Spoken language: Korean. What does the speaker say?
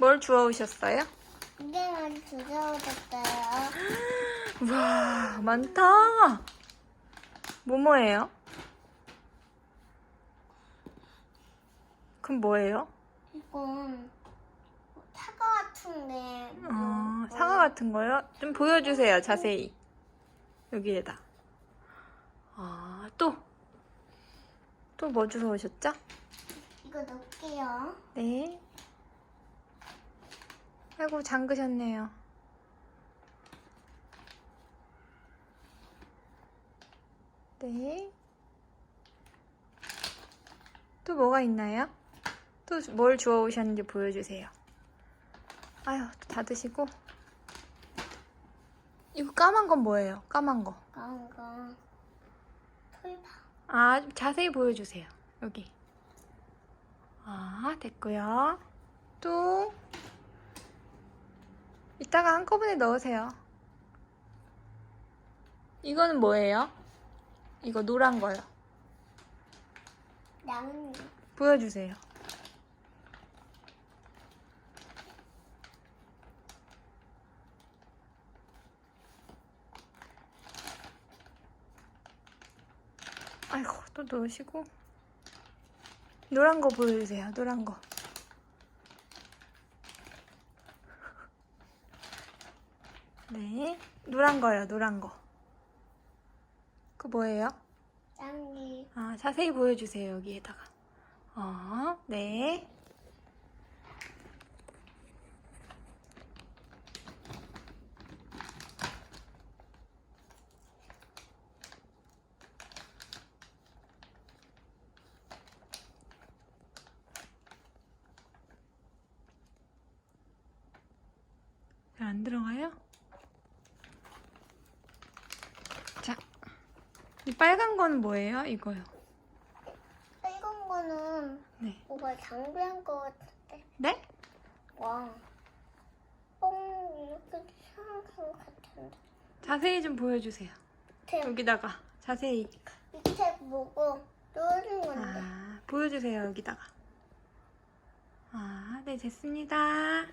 뭘 주워 오셨어요? 이게만 두려워졌어요. 우와, 많다. 뭐 뭐예요? 그럼 뭐예요? 이건 사과 같은데. 뭐, 어, 사과 같은 거요? 좀 보여주세요, 자세히. 여기에다. 아, 또. 또 뭐 주워 오셨죠? 이거 넣을게요. 네. 아이고, 잠그셨네요. 네. 또 뭐가 있나요? 또 뭘 주워 오셨는지 보여주세요. 아유, 또 닫으시고. 이거 까만 건 뭐예요? 까만 거. 그런 거. 풀파. 아, 좀 자세히 보여주세요. 여기. 아, 됐고요. 또 이따가 한꺼번에 넣으세요. 이거는 뭐예요? 이거 노란 거요. 나뭇잎. 보여주세요. 아이고, 또 넣으시고. 노란 거 보여주세요, 노란 거. 네, 노란 거요, 노란 거. 그 뭐예요? 짱이. 아, 자세히 보여주세요, 여기에다가. 어, 네. 잘 안 들어가요? 이 빨간 건 뭐예요? 이거요. 빨간 거는 네. 뭐가 장비한 거 같은데. 네? 와. 뻥 이렇게 이상한 거 같은데. 자세히 좀 보여주세요. 밑에, 여기다가 자세히. 밑에 보고 뚫는 건데. 아, 보여주세요, 여기다가. 아, 네, 됐습니다.